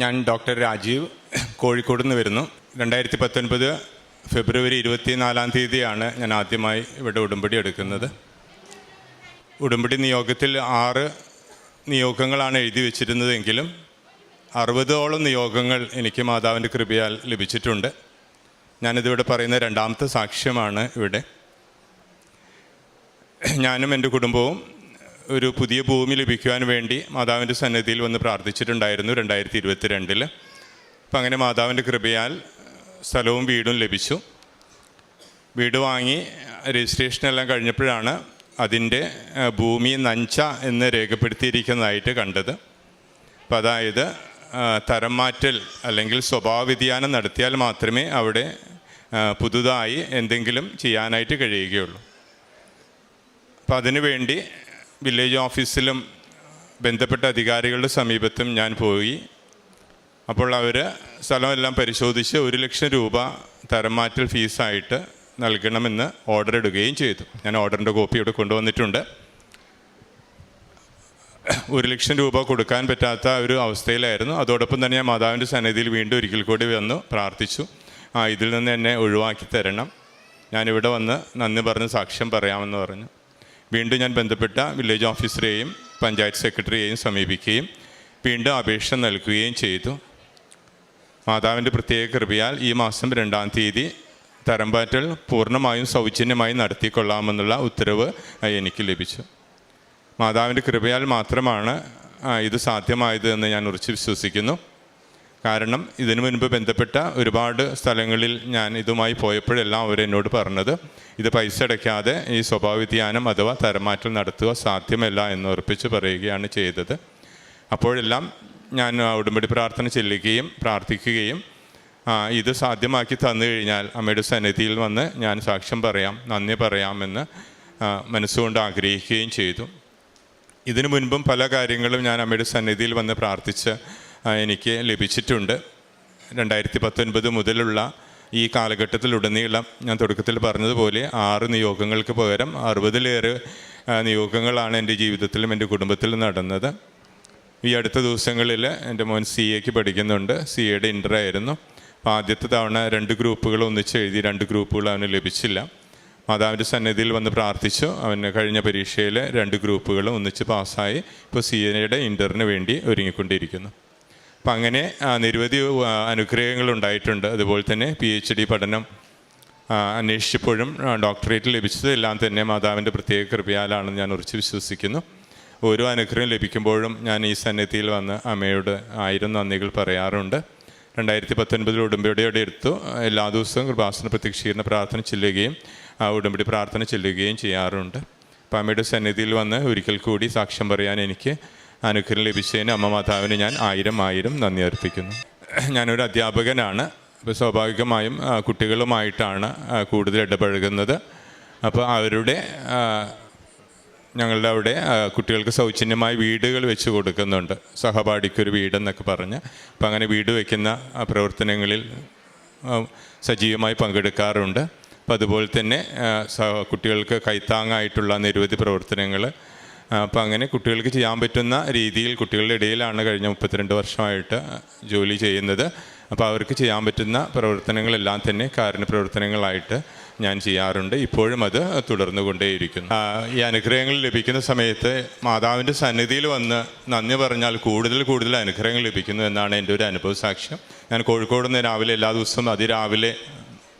ഞാൻ ഡോക്ടർ രാജീവ് കോഴിക്കോട് നിന്ന് വരുന്നു. രണ്ടായിരത്തി പത്തൊൻപത് ഫെബ്രുവരി ഇരുപത്തിനാലാം തീയതിയാണ് ഞാൻ ആദ്യമായി ഇവിടെ ഉടമ്പടി എടുക്കുന്നത്. ഉടമ്പടി നിയോഗത്തിൽ ആറ് നിയോഗങ്ങളാണ് എഴുതി വെച്ചിരുന്നതെങ്കിലും അറുപതോളം നിയോഗങ്ങൾ എനിക്ക് മാതാവിന്റെ കൃപയാൽ ലഭിച്ചിട്ടുണ്ട്. ഞാനിതിവിടെ പറയുന്ന രണ്ടാമത്തെ സാക്ഷ്യമാണ് ഇവിടെ. ഞാനും എന്റെ കുടുംബവും ഒരു പുതിയ ഭൂമി ലഭിക്കുവാൻ വേണ്ടി മാതാവിന്റെ സന്നിധിയിൽ വന്ന് പ്രാർത്ഥിച്ചിട്ടുണ്ടായിരുന്നു രണ്ടായിരത്തി ഇരുപത്തി രണ്ടിൽ അപ്പം അങ്ങനെ മാതാവിന്റെ കൃപയാൽ സ്ഥലവും വീടും ലഭിച്ചു. വീട് വാങ്ങി രജിസ്ട്രേഷനെല്ലാം കഴിഞ്ഞപ്പോഴാണ് അതിന്റെ ഭൂമി നഞ്ച എന്ന് രേഖപ്പെടുത്തിയിരിക്കുന്നതായിട്ട് കണ്ടത്. അപ്പം അതായത് തരം മാറ്റൽ അല്ലെങ്കിൽ സ്വഭാവ വ്യതിയാനം നടത്തിയാൽ മാത്രമേ അവിടെ പുതുതായി എന്തെങ്കിലും ചെയ്യാനായിട്ട് കഴിയുകയുള്ളൂ. അപ്പം അതിനുവേണ്ടി വില്ലേജ് ഓഫീസിലും ബന്ധപ്പെട്ട അധികാരികളുടെ സമീപത്തും ഞാൻ പോയി. അപ്പോൾ അവർ സ്ഥലമെല്ലാം പരിശോധിച്ച് ഒരു ലക്ഷം രൂപ തരംമാറ്റൽ ഫീസായിട്ട് നൽകണമെന്ന് ഓർഡർ ഇടുകയും ചെയ്തു. ഞാൻ ഓർഡറിന്റെ കോപ്പി ഇവിടെ കൊണ്ടുവന്നിട്ടുണ്ട്. ഒരു ലക്ഷം രൂപ കൊടുക്കാൻ പറ്റാത്ത ഒരു അവസ്ഥയിലായിരുന്നു. അതോടൊപ്പം തന്നെ ഞാൻ മാതാവിന്റെ സന്നിധിയിൽ വീണ്ടും ഒരിക്കൽ കൂടി വന്നു പ്രാർത്ഥിച്ചു. ആ ഇതിൽ നിന്ന് എന്നെ ഒഴിവാക്കി തരണം. ഞാനിവിടെ വന്ന് നന്ദി പറഞ്ഞ് സാക്ഷ്യം പറയാമെന്ന് പറഞ്ഞു. വീണ്ടും ഞാൻ ബന്ധപ്പെട്ട വില്ലേജ് ഓഫീസറെയും പഞ്ചായത്ത് സെക്രട്ടറിയെയും സമീപിക്കുകയും വീണ്ടും അപേക്ഷ നൽകുകയും ചെയ്തു. മാതാവിന്റെ പ്രത്യേക കൃപയാൽ ഈ മാസം രണ്ടാം തീയതി തരംപാറ്റൽ പൂർണമായും സൗജന്യമായി നടത്തിക്കൊള്ളാമെന്നുള്ള ഉത്തരവ് എനിക്ക് ലഭിച്ചു. മാതാവിന്റെ കൃപയാൽ മാത്രമാണ് ഇത് സാധ്യമായത് എന്ന് ഞാൻ ഉറച്ചു വിശ്വസിക്കുന്നു. കാരണം ഇതിനു മുൻപ് ബന്ധപ്പെട്ട ഒരുപാട് സ്ഥലങ്ങളിൽ ഞാൻ ഇതുമായി പോയപ്പോഴെല്ലാം അവർ എന്നോട് പറഞ്ഞത് ഇത് പൈസ അടയ്ക്കാതെ ഈ സ്വഭാവ അഥവാ തരമാറ്റം നടത്തുക സാധ്യമല്ല എന്ന് ഉറപ്പിച്ച് പറയുകയാണ് ചെയ്തത്. അപ്പോഴെല്ലാം ഞാൻ ഉടമ്പടി പ്രാർത്ഥന ചെല്ലുകയും പ്രാർത്ഥിക്കുകയും ഇത് സാധ്യമാക്കി തന്നു കഴിഞ്ഞാൽ അമ്മയുടെ സന്നിധിയിൽ വന്ന് ഞാൻ സാക്ഷ്യം പറയാം നന്ദി പറയാമെന്ന് മനസ്സുകൊണ്ട് ആഗ്രഹിക്കുകയും ചെയ്തു. ഇതിനു മുൻപും പല കാര്യങ്ങളും ഞാൻ അമ്മയുടെ സന്നിധിയിൽ വന്ന് പ്രാർത്ഥിച്ച് എനിക്ക് ലഭിച്ചിട്ടുണ്ട്. രണ്ടായിരത്തി പത്തൊൻപത് മുതലുള്ള ഈ കാലഘട്ടത്തിലുടനീളം ഞാൻ തുടക്കത്തിൽ പറഞ്ഞതുപോലെ ആറ് നിയോഗങ്ങൾക്ക് പകരം അറുപതിലേറെ നിയോഗങ്ങളാണ് എന്റെ ജീവിതത്തിലും എന്റെ കുടുംബത്തിലും നടന്നത്. ഈ അടുത്ത ദിവസങ്ങളിൽ എന്റെ മോൻ സി എക്ക് പഠിക്കുന്നുണ്ട്. സി എയുടെ ഇന്റർ ആയിരുന്നു. അപ്പോൾ ആദ്യത്തെ തവണ രണ്ട് ഗ്രൂപ്പുകൾ ഒന്നിച്ച് എഴുതി രണ്ട് ഗ്രൂപ്പുകൾ അവന് ലഭിച്ചില്ല. മാതാവിന്റെ സന്നിധിയിൽ വന്ന് പ്രാർത്ഥിച്ചു. അവന് കഴിഞ്ഞ പരീക്ഷയിൽ രണ്ട് ഗ്രൂപ്പുകളും ഒന്നിച്ച് പാസ്സായി. ഇപ്പോൾ സി എയുടെ ഇന്ററിന് വേണ്ടി ഒരുങ്ങിക്കൊണ്ടിരിക്കുന്നു. അപ്പം അങ്ങനെ നിരവധി അനുഗ്രഹങ്ങൾ ഉണ്ടായിട്ടുണ്ട്. അതുപോലെ തന്നെ പി എച്ച് ഡി പഠനം അന്വേഷിച്ചപ്പോഴും ഡോക്ടറേറ്റ് ലഭിച്ചത് എല്ലാം തന്നെ മാതാവിന്റെ പ്രത്യേക കൃപയാലാണെന്ന് ഞാൻ ഉറച്ചു വിശ്വസിക്കുന്നു. ഓരോ അനുഗ്രഹം ലഭിക്കുമ്പോഴും ഞാൻ ഈ സന്നിധിയിൽ വന്ന് അമ്മയോട് ആയിരം നന്ദികൾ പറയാറുണ്ട്. രണ്ടായിരത്തി പത്തൊൻപതിൽ ഉടമ്പടിയോടെ എടുത്തു. എല്ലാ ദിവസവും കൃപാസന പ്രത്യക്ഷീകരണ പ്രാർത്ഥന ചെല്ലുകയും ആ ഉടമ്പടി പ്രാർത്ഥന ചെല്ലുകയും ചെയ്യാറുണ്ട്. അപ്പം അമ്മയുടെ സന്നിധിയിൽ വന്ന് ഒരിക്കൽ കൂടി സാക്ഷ്യം പറയാൻ എനിക്ക് അനുഗ്രഹം ലഭിച്ചതിന് അമ്മ മാതാവിന് ഞാൻ ആയിരം ആയിരം നന്ദി അർപ്പിക്കുന്നു. ഞാനൊരു അധ്യാപകനാണ്. അപ്പോൾ സ്വാഭാവികമായും കുട്ടികളുമായിട്ടാണ് കൂടുതൽ ഇടപഴകുന്നത്. അപ്പോൾ അവരുടെ ഞങ്ങളുടെ അവിടെ കുട്ടികൾക്ക് സൗജന്യമായി വീടുകൾ വെച്ച് കൊടുക്കുന്നുണ്ട്. സഹപാഠിക്കൊരു വീടെന്നൊക്കെ പറഞ്ഞ്. അപ്പം അങ്ങനെ വീട് വയ്ക്കുന്ന പ്രവർത്തനങ്ങളിൽ സജീവമായി പങ്കെടുക്കാറുണ്ട്. അപ്പോൾ അതുപോലെ തന്നെ കുട്ടികൾക്ക് കൈത്താങ്ങായിട്ടുള്ള നിരവധി പ്രവർത്തനങ്ങൾ അപ്പം അങ്ങനെ കുട്ടികൾക്ക് ചെയ്യാൻ പറ്റുന്ന രീതിയിൽ കുട്ടികളുടെ ഇടയിലാണ് കഴിഞ്ഞ മുപ്പത്തിരണ്ട് വർഷമായിട്ട് ജോലി ചെയ്യുന്നത്. അപ്പോൾ അവർക്ക് ചെയ്യാൻ പറ്റുന്ന പ്രവർത്തനങ്ങളെല്ലാം തന്നെ കാരുണ്യ പ്രവർത്തനങ്ങളായിട്ട് ഞാൻ ചെയ്യാറുണ്ട്. ഇപ്പോഴും അത് തുടർന്നു കൊണ്ടേയിരിക്കുന്നു ഈ അനുഗ്രഹങ്ങൾ ലഭിക്കുന്ന സമയത്ത് മാതാവിന്റെ സന്നിധിയിൽ വന്ന് നന്ദി പറഞ്ഞാൽ കൂടുതൽ കൂടുതൽ അനുഗ്രഹങ്ങൾ ലഭിക്കുന്നു എന്നാണ് എന്റെ ഒരു അനുഭവ സാക്ഷ്യം ഞാൻ കോഴിക്കോട് നിന്ന് രാവിലെ എല്ലാ ദിവസവും അതിരാവിലെ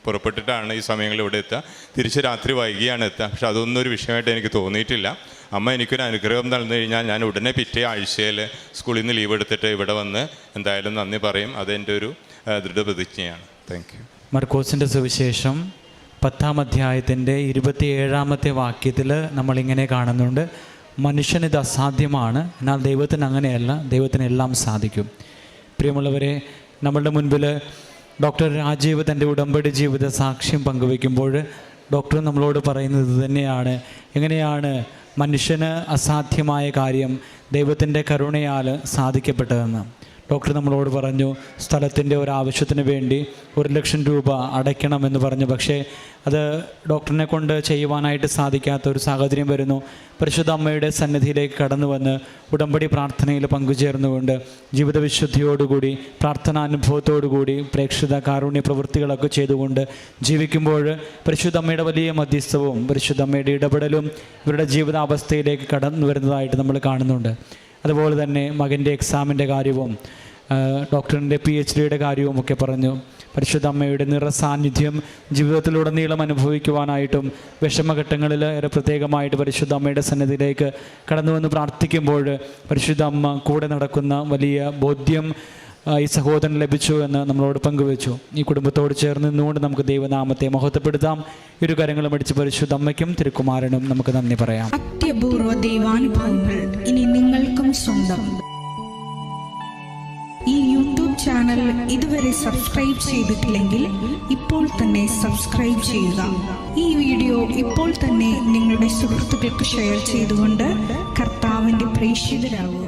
പുറപ്പെട്ടിട്ടാണ് ഈ സമയങ്ങളിൽ ഇവിടെ എത്തുക. തിരിച്ച് രാത്രി വൈകിയാണ് എത്തുക. പക്ഷെ അതൊന്നും ഒരു വിഷയമായിട്ട് എനിക്ക് തോന്നിയിട്ടില്ല. അമ്മ എനിക്കൊരു അനുഗ്രഹം തന്നു കഴിഞ്ഞാൽ ഞാൻ ഉടനെ പിറ്റേ ആഴ്ചയിൽ സ്കൂളിൽ നിന്ന് ലീവ് എടുത്തിട്ട് ഇവിടെ വന്ന് എന്തായാലും നന്ദി പറയും. അതെന്റെ ഒരു ദൃഢ ദൃഢപ്രതിജ്ഞയാണ്. താങ്ക് യു മർക്കോസിന്റെ സുവിശേഷം പത്താം അധ്യായത്തിന്റെ ഇരുപത്തിയേഴാമത്തെ വാക്യത്തിൽ നമ്മളിങ്ങനെ കാണുന്നുണ്ട്. മനുഷ്യനിത് അസാധ്യമാണ്. എന്നാൽ ദൈവത്തിന് അങ്ങനെയല്ല. ദൈവത്തിന് എല്ലാം സാധിക്കും. പ്രിയമുള്ളവരെ നമ്മളുടെ മുൻപിൽ ഡോക്ടർ രാജീവ് തന്റെ ഉടമ്പടി ജീവിത സാക്ഷ്യം പങ്കുവെക്കുമ്പോൾ ഡോക്ടർ നമ്മളോട് പറയുന്നത് തന്നെയാണ്. എങ്ങനെയാണ് മനുഷ്യന് അസാധ്യമായ കാര്യം ദൈവത്തിന്റെ കരുണയാൽ സാധിക്കപ്പെട്ടതെന്ന്? ഡോക്ടർ നമ്മളോട് പറഞ്ഞു സ്ഥലത്തിന്റെ ഒരു ആവശ്യത്തിന് വേണ്ടി ഒരു ലക്ഷം രൂപ അടയ്ക്കണമെന്ന് പറഞ്ഞു. പക്ഷേ അത് ഡോക്ടറിനെ കൊണ്ട് ചെയ്യുവാനായിട്ട് സാധിക്കാത്ത ഒരു സാഹചര്യം വരുന്നു. പരിശുദ്ധ അമ്മയുടെ സന്നിധിയിലേക്ക് കടന്നു വന്ന് ഉടമ്പടി പ്രാർത്ഥനയിൽ പങ്കുചേർന്നുകൊണ്ട് ജീവിതവിശുദ്ധിയോടുകൂടി പ്രാർത്ഥനാനുഭവത്തോടുകൂടി പ്രേക്ഷിത കാരുണ്യ പ്രവൃത്തികളൊക്കെ ചെയ്തുകൊണ്ട് ജീവിക്കുമ്പോൾ പരിശുദ്ധ അമ്മയുടെ വലിയ മധ്യസ്ഥവും പരിശുദ്ധ അമ്മയുടെ ഇടപെടലും ഇവരുടെ ജീവിതാവസ്ഥയിലേക്ക് കടന്നു വരുന്നതായിട്ട് നമ്മൾ കാണുന്നുണ്ട്. അതുപോലെ തന്നെ മകന്റെ എക്സാമിന്റെ കാര്യവും ഡോക്ടറിന്റെ പി എച്ച് ഡിയുടെ കാര്യവും ഒക്കെ പറഞ്ഞു. പരിശുദ്ധ അമ്മയുടെ നിറസാന്നിധ്യം ജീവിതത്തിലുടനീളം അനുഭവിക്കുവാനായിട്ടും വിഷമഘട്ടങ്ങളിൽ ഏറെ പ്രത്യേകമായിട്ട് പരിശുദ്ധ അമ്മയുടെ സന്നിധിയിലേക്ക് കടന്നു വന്ന് പ്രാർത്ഥിക്കുമ്പോൾ പരിശുദ്ധ അമ്മ കൂടെ നടക്കുന്ന വലിയ ബോധ്യം ഈ സഹോദരൻ ലഭിച്ചു എന്ന് നമ്മളോട് പങ്കുവെച്ചു. ഈ കുടുംബത്തോട് ചേർന്ന് നിന്നുകൊണ്ട് നമുക്ക് ദൈവനാമത്തെ മഹത്വപ്പെടുത്താം. ഇരു കരങ്ങളും അടിച്ച് പരിശുദ്ധ അമ്മയ്ക്കും തിരുക്കുമാരനും നമുക്ക് നന്ദി പറയാം. അത്യപൂർവ ദൈവാനുഭവങ്ങൾ ഇനി നിങ്ങൾക്കും സ്വന്തം. ഈ യൂട്യൂബ് ചാനൽ ഇതുവരെ സബ്സ്ക്രൈബ് ചെയ്തിട്ടില്ലെങ്കിൽ ഇപ്പോൾ തന്നെ സബ്സ്ക്രൈബ് ചെയ്യുക. ഈ വീഡിയോ ഇപ്പോൾ തന്നെ നിങ്ങളുടെ സുഹൃത്തുക്കൾക്ക് ഷെയർ ചെയ്തുകൊണ്ട് കർത്താവിന്റെ പ്രേക്ഷിതരാകുക.